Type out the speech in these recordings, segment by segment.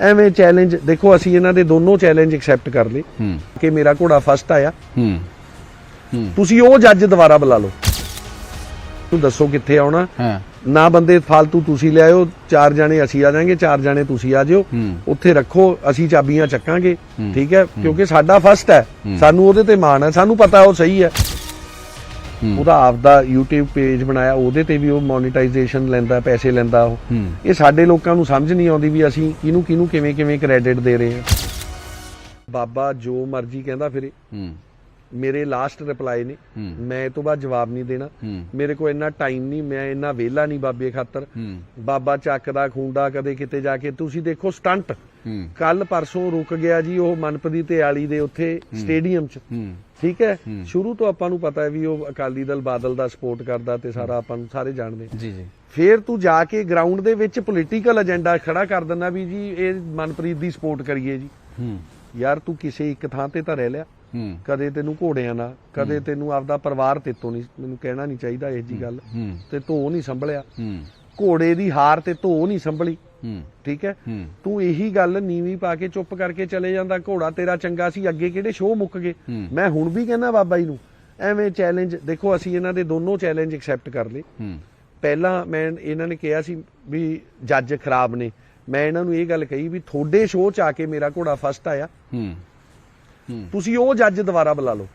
ਐਵੇਂ ਚੈਲੰਜ ਦੇਖੋ ਅਸੀਂ ਇਹਨਾਂ ਦੇ ਦੋਨੋਂ ਚੈਲੰਜ ਐਕਸੈਪਟ ਕਰ ਲਏ। ਕਿ ਮੇਰਾ ਘੋੜਾ ਫਸਟ ਆਇਆ। ਤੁਸੀਂ ਉਹ ਜੱਜ ਦੁਬਾਰਾ ਬੁਲਾ ਲਓ। ਤੂੰ ਦੱਸੋ ਕਿੱਥੇ ਆਉਣਾ। ਨਾ ਬੰਦੇ ਫालतू ਤੁਸੀਂ ਲਿਆਇਓ ਚਾਰ ਜਾਣੇ ਅਸੀਂ ਆ ਜਾਾਂਗੇ ਚਾਰ ਜਾਣੇ ਤੁਸੀਂ ਆ ਜਿਓ। ਉੱਥੇ ਰੱਖੋ ਅਸੀਂ ਚਾਬੀਆਂ ਚੱਕਾਂਗੇ। ਠੀਕ ਹੈ? ਕਿਉਂਕਿ ਸਾਡਾ ਫਸਟ ਹੈ। ਸਾਨੂੰ ਉਹਦੇ ਤੇ ਮਾਣ ਹੈ ਸਾਨੂੰ ਪਤਾ ਉਹ ਸਹੀ ਹੂੰ। ਉਹਦਾ ਆਪਦਾ YouTube ਪੇਜ ਬਣਾਇਆ ਉਹਦੇ ਤੇ ਵੀ ਉਹ ਮੋਨੇਟਾਈਜੇਸ਼ਨ ਲੈਂਦਾ ਪੈਸੇ ਲੈਂਦਾ ਉਹ। ਇਹ ਸਾਡੇ ਲੋਕਾਂ ਨੂੰ ਸਮਝ ਨਹੀਂ ਆਉਂਦੀ ਵੀ ਅਸੀਂ ਕਿਹਨੂੰ ਕਿਹਨੂੰ ਕਿਵੇਂ ਕਿਵੇਂ ਕ੍ਰੈਡਿਟ ਦੇ ਰਹੇ ਹਾਂ। ਬਾਬਾ ਜੋ ਮਰਜ਼ੀ ਕਹਿੰਦਾ ਫਿਰੇ। ਮੇਰੇ ਲਾਸਟ ਰਿਪਲਾਈ ਨੇ। ਮੈਂ ਇਹ ਤੋਂ ਬਾਅਦ ਜਵਾਬ ਨਹੀਂ ਦੇਣਾ। ਮੇਰੇ ਕੋਲ ਇੰਨਾ ਟਾਈਮ ਨਹੀਂ ਮੈਂ ਇੰਨਾ ਵਿਹਲਾ ਨਹੀਂ ਬਾਬੇ ਖਾਤਰ। ਬਾਬਾ ਚੱਕਦਾ ਖੁੰਡਾ ਕਦੇ ਕਿਤੇ ਜਾ ਕੇ। ਤੁਸੀਂ ਦੇਖੋ ਸਟੰਟ ਕੱਲ ਪਰਸੋਂ ਰੁਕ ਗਿਆ ਜੀ ਉਹ ਮਨਪਦੀ ਤੇ ਆਲੀ ਦੇ ਉੱਥੇ ਸਟੇਡੀਅਮ 'ਚ। ਠੀਕ ਹੈ। ਸ਼ੁਰੂ ਤੋਂ ਆਪਾਂ ਨੂੰ ਪਤਾ ਹੈ ਵੀ ਉਹ ਅਕਾਲੀ ਦਲ ਬਾਦਲ ਦਾ ਸਪੋਰਟ ਕਰਦਾ ਤੇ ਸਾਰਾ ਆਪਾਂ ਨੂੰ ਸਾਰੇ ਜਾਣਦੇ। ਜੀ ਜੀ। ਫੇਰ ਤੂੰ ਜਾ ਕੇ ਗਰਾਊਂਡ ਦੇ ਵਿੱਚ ਪੋਲੀਟੀਕਲ ਏਜੰਡਾ ਖੜਾ ਕਰ ਦਿੰਦਾ ਵੀ ਜੀ ਇਹ ਮਨਪ੍ਰੀਤ ਦੀ ਸਪੋਰਟ ਕਰੀਏ ਜੀ। ਯਾਰ ਤੂੰ ਕਿਸੇ ਇੱਕ ਥਾਂ ਤੇ ਤਾਂ ਰਹਿ ਲਿਆ। ਕਦੇ ਤੈਨੂੰ ਘੋੜਿਆਂ ਨਾਲ ਕਦੇ ਤੈਨੂੰ ਆਪਦਾ ਪਰਿਵਾਰ ਤੇਤੋਂ ਨਹੀਂ ਮੈਨੂੰ ਕਹਿਣਾ ਨਹੀਂ ਚਾਹੀਦਾ ਇਹ ਜੀ ਗੱਲ। ਤੇ ਧੋ ਨਹੀਂ ਸੰਭਲਿਆ। ਘੋੜੇ ਦੀ ਹਾਰ ਤੇ ਧੋ ਨਹੀਂ ਸੰਭਲੀ। ਠੀਕ ਹੈ? ਤੂੰ ਇਹੀ ਗੱਲ ਨੀਵੀਂ ਪਾ ਕੇ ਚੁੱਪ ਕਰਕੇ ਚਲੇ ਜਾਂਦਾ ਘੋੜਾ ਤੇਰਾ ਚੰਗਾ ਸੀ ਅੱਗੇ ਕਿਹੜੇ ਸ਼ੋਅ ਮੁੱਕ ਗਏ। ਮੈਂ ਹੁਣ ਵੀ ਕਹਿੰਦਾ ਬਾਬਾ ਜੀ ਨੂੰ ਐਵੇਂ ਚੈਲੰਜ ਦੇਖੋ ਅਸੀਂ ਇਹਨਾਂ ਦੇ ਦੋਨੋਂ ਚੈਲੰਜ ਐਕਸੈਪਟ ਕਰ ਲਏ। ਪਹਿਲਾਂ ਮੈਂ ਇਹਨਾਂ ਨੇ ਕਿਹਾ ਸੀ ਵੀ ਜੱਜ ਖਰਾਬ ਨੇ। ਮੈਂ ਇਹਨਾਂ ਨੂੰ ਇਹ ਗੱਲ ਕਹੀ ਵੀ ਤੁਹਾਡੇ ਸ਼ੋਅ 'ਚ ਆ ਕੇ ਮੇਰਾ ਘੋੜਾ ਫਸਟ ਆਇਆ। ਤੁਸੀਂ ਉਹ ਜੱਜ ਦੁਬਾਰਾ ਬੁਲਾ ਲਓ।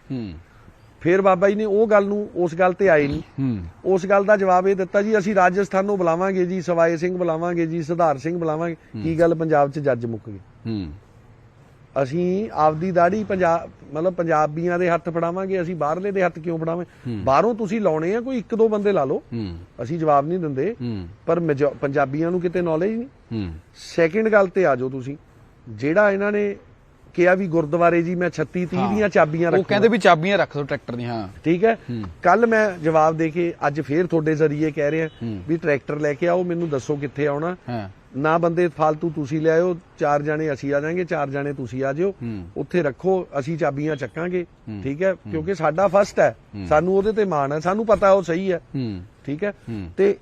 ਫਿਰ ਬਾਬਾ ਜੀ ਨੇ ਉਹ ਗੱਲ ਨੂੰ ਉਸ ਗੱਲ ਤੇ ਆਏ ਨਹੀਂ। ਉਸ ਗੱਲ ਦਾ ਜਵਾਬ ਇਹ ਦਿੱਤਾ ਜੀ ਅਸੀਂ ਰਾਜਸਥਾਨੋਂ ਬੁਲਾਵਾਂਗੇ ਜੀ ਸਵਾਏ ਸਿੰਘ ਬੁਲਾਵਾਂਗੇ ਜੀ ਸੁਧਾਰ ਸਿੰਘ ਬੁਲਾਵਾਂਗੇ। ਕੀ ਗੱਲ ਪੰਜਾਬ 'ਚ ਜੱਜ ਮੁੱਕ ਗਏ? ਅਸੀਂ ਆਪਦੀ ਦਾੜੀ ਪੰਜਾਬ ਮਤਲਬ ਪੰਜਾਬੀਆਂ ਦੇ ਹੱਥ ਫੜਾਵਾਂਗੇ ਅਸੀਂ ਬਾਹਰਲੇ ਦੇ ਹੱਥ ਕਿਉਂ ਫੜਾਵਾਂ। ਬਾਹਰੋਂ ਤੁਸੀਂ ਲਾਉਣੇ ਆ ਕੋਈ ਇੱਕ ਦੋ ਬੰਦੇ ਲਾ ਲਓ। ਅਸੀਂ ਜਵਾਬ ਨਹੀਂ ਦਿੰਦੇ। ਪਰ ਪੰਜਾਬੀਆਂ ਨੂੰ ਕਿਤੇ ਨੌਲੇਜ ਨਹੀਂ। ਸੈਕਿੰਡ ਗੱਲ ਤੇ ਆ ਜਾਓ ਤੁਸੀਂ। ਜਿਹੜਾ ਇਹਨਾਂ ਨੇ ਕਿਹਾ ਵੀ ਗੁਰਦੁਆਰੇ ਜੀ ਮੈਂ 36 30 ਦੀਆਂ ਚਾਬੀਆਂ ਉਹ ਰੱਖਾਂ ਕਹਿੰਦੇ ਵੀ ਚਾਬੀਆਂ ਰੱਖ ਦਿਓ ਟਰੈਕਟਰ ਦੀਆਂ। ਹਾਂ ਠੀਕ ਹੈ। ਕੱਲ ਮੈਂ ਜਵਾਬ ਦੇ ਕੇ ਅੱਜ ਫੇਰ ਤੁਹਾਡੇ ਜ਼ਰੀਏ ਕਹਿ ਰਿਹਾ। ਵੀ ਟਰੈਕਟਰ ਲੈ ਕੇ ਆਓ ਮੈਨੂੰ ਦੱਸੋ ਕਿੱਥੇ ਆਉਣਾ। ਨਾ ਬੰਦੇ ਫालतू ਤੁਸੀਂ ਲਿਆਇਓ ਚਾਰ ਜਾਣੇ ਅਸੀਂ ਆ ਜਾਾਂਗੇ ਚਾਰ ਜਾਣੇ ਤੁਸੀਂ ਆ ਜਿਓ। ਉੱਥੇ ਰੱਖੋ ਅਸੀਂ ਚਾਬੀਆਂ ਚੱਕਾਂਗੇ। ਠੀਕ ਹੈ? ਕਿਉਂਕਿ ਸਾਡਾ ਫਸਟ ਹੈ। ਸਾਨੂੰ ਉਹਦੇ ਤੇ ਮਾਣ ਹੈ। ਸਾਨੂੰ ਪਤਾ ਉਹ ਸਹੀ ਹੈ। ਠੀਕ ਹੈ? ਤੇ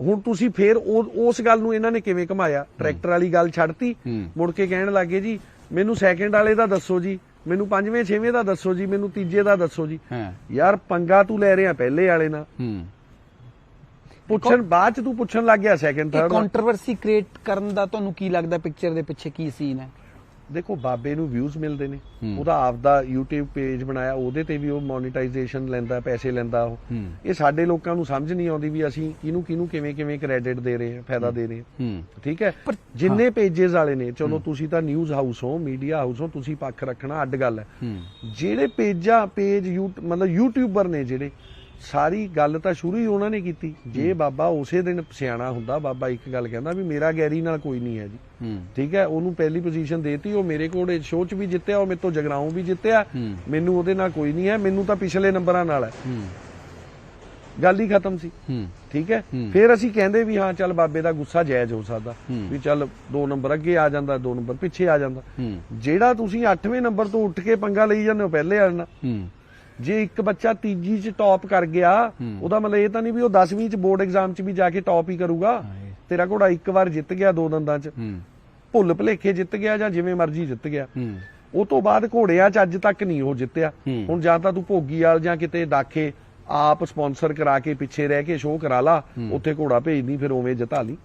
ਹੁਣ ਤੁਸੀਂ ਫੇਰ ਉਹ ਉਸ ਗੱਲ ਨੂੰ ਇਹਨਾਂ ਨੇ ਕਿਵੇਂ ਘਮਾਇਆ? ਟਰੈਕਟਰ ਵਾਲੀ ਗੱਲ ਛੱਡਤੀ। ਮੁੜ ਕੇ ਕਹਿਣ ਲੱਗੇ ਜੀ ਮੈਨੂੰ ਸੈਕਿੰਡ ਵਾਲੇ ਦਾ ਦੱਸੋ ਜੀ ਮੈਨੂੰ ਪੰਜਵੇਂ ਛੇਵੇਂ ਦਾ ਦੱਸੋ ਜੀ ਮੈਨੂੰ ਤੀਜੇ ਦਾ ਦੱਸੋ ਜੀ। ਹਾਂ। ਯਾਰ ਪੰਗਾ ਤੂੰ ਲੈ ਰਿਹਾ ਪਹਿਲੇ ਵਾਲੇ ਨਾਲ। ਹੂੰ। ਪੁੱਛਣ ਬਾਅਦ ਚ ਤੂੰ ਪੁੱਛਣ ਲੱਗ ਗਿਆ ਸੈਕਿੰਡ ਇਹ ਥਰਡ ਕੰਟਰੋਵਰਸੀ ਕ੍ਰੀਏਟ ਕਰਨ ਦਾ ਤੁਹਾਨੂੰ ਕੀ ਲੱਗਦਾ ਪਿਕਚਰ ਦੇ ਪਿੱਛੇ ਕੀ ਸੀਨ ਹੈ? ਦੇਖੋ ਬਾਬੇ ਨੂੰ ਵਿਊਜ਼ ਮਿਲਦੇ ਨੇ। ਉਹਦਾ ਆਪਦਾ YouTube ਪੇਜ ਬਣਾਇਆ ਉਹਦੇ ਤੇ ਵੀ ਉਹ ਮੋਨੇਟਾਈਜੇਸ਼ਨ ਲੈਂਦਾ ਪੈਸੇ ਲੈਂਦਾ ਉਹ। ਇਹ ਸਾਡੇ ਲੋਕਾਂ ਨੂੰ ਸਮਝ ਨਹੀਂ ਆਉਂਦੀ ਵੀ ਅਸੀਂ ਕਿਹਨੂੰ ਕਿਹਨੂੰ ਕਿਵੇਂ ਕਿਵੇਂ ਕ੍ਰੈਡਿਟ ਦੇ ਰਹੇ ਹਾਂ ਫਾਇਦਾ ਦੇ ਰਹੇ ਹਾਂ। ਠੀਕ ਹੈ? ਪਰ- ਜਿੰਨੇ ਪੇजेस ਵਾਲੇ ਨੇ ਚਲੋ ਤੁਸੀਂ ਤਾਂ ਨਿਊਜ਼ ਹਾਊਸ ਹੋ ਮੀਡੀਆ ਹਾਊਸ ਹੋ ਤੁਸੀਂ ਪੱਖ ਰੱਖਣਾ ਅੱਡ ਗੱਲ ਹੈ। ਜਿਹੜੇ ਪੇਜਾਂ ਪੇਜ ਮਤਲਬ ਯੂਟਿਊਬਰ ਨੇ ਜਿਹੜੇ ਸਾਰੀ ਗੱਲ ਤਾਂ ਸ਼ੁਰੂ ਹੀ ਉਹਨਾਂ ਨੇ ਕੀਤੀ। ਜੇ ਬਾਬਾ ਉਸੇ ਦਿਨ ਸਿਆਣਾ ਹੁੰਦਾ ਬਾਬਾ ਇੱਕ ਗੱਲ ਕਹਿੰਦਾ ਵੀ ਮੇਰਾ ਗੈਰੀ ਨਾਲ ਕੋਈ ਨਹੀਂ ਹੈ ਜੀ। ਠੀਕ ਹੈ ਉਹਨੂੰ ਪਹਿਲੀ ਪੋਜੀਸ਼ਨ ਦੇਤੀ ਉਹ ਮੇਰੇ ਕੋਲ ਸ਼ੋਅ 'ਚ ਵੀ ਜਿੱਤਿਆ ਉਹ ਮੇਰੇ ਤੋਂ ਜਗਰਾਉਂ ਵੀ ਜਿੱਤਿਆ। ਮੈਨੂੰ ਉਹਦੇ ਨਾਲ ਕੋਈ ਨਹੀਂ ਹੈ ਮੈਨੂੰ ਤਾਂ ਪਿਛਲੇ ਨੰਬਰਾਂ ਨਾਲ ਹੈ। ਗੱਲ ਹੀ ਖਤਮ ਸੀ। ਠੀਕ ਹੈ। ਫਿਰ ਅਸੀਂ ਕਹਿੰਦੇ ਵੀ ਹਾਂ ਚੱਲ ਬਾਬੇ ਦਾ ਗੁੱਸਾ ਜਾਇਜ਼ ਹੋ ਸਕਦਾ। ਵੀ ਚੱਲ 2 ਨੰਬਰ ਅੱਗੇ ਆ ਜਾਂਦਾ 2 ਨੰਬਰ ਪਿੱਛੇ ਆ ਜਾਂਦਾ। ਜਿਹੜਾ ਤੁਸੀਂ 8ਵੇਂ ਨੰਬਰ ਤੋਂ ਉੱਠ ਕੇ ਪੰਗਾ ਲਈ ਜਾਂਦੇ ਹੋ ਪਹਿਲੇ ਆਣਾ ਜੇ ਇੱਕ ਬੱਚਾ ਤੀਜੀ 'ਚ ਟੌਪ ਕਰ ਗਿਆ। ਉਹਦਾ ਮਤਲਬ ਇਹ ਤਾਂ ਨਹੀਂ ਵੀ ਉਹ 10ਵੀਂ 'ਚ ਬੋਰਡ ਐਗਜ਼ਾਮ 'ਚ ਵੀ ਜਾ ਕੇ ਟੌਪ ਹੀ ਕਰੂਗਾ। ਤੇਰਾ ਘੋੜਾ ਇੱਕ ਵਾਰ ਜਿੱਤ ਗਿਆ ਦੋ ਦੰਦਾਂ 'ਚ। ਭੁੱਲ ਭੁਲੇਖੇ ਜਿੱਤ ਗਿਆ ਜਾਂ ਜਿਵੇਂ ਮਰਜ਼ੀ ਜਿੱਤ ਗਿਆ। ਉਹ ਤੋਂ ਬਾਅਦ ਘੋੜਿਆਂ 'ਚ ਅੱਜ ਤੱਕ ਨਹੀਂ ਉਹ ਜਿੱਤਿਆ। ਹੁਣ ਜਾਂ ਤਾਂ ਤੂੰ ਭੋਗੀ ਵਾਲ ਜਾਂ ਕਿਤੇ ਦਾਖੇ ਆਪ ਸਪਾਂਸਰ ਕਰਾ ਕੇ ਪਿੱਛੇ ਰਹਿ ਕੇ ਸ਼ੋਅ ਕਰਾ ਲਾ। ਉੱਥੇ ਘੋੜਾ ਭੇਜਦੀ ਫਿਰ ਉਵੇਂ ਜਿਤਾ ਲਈ।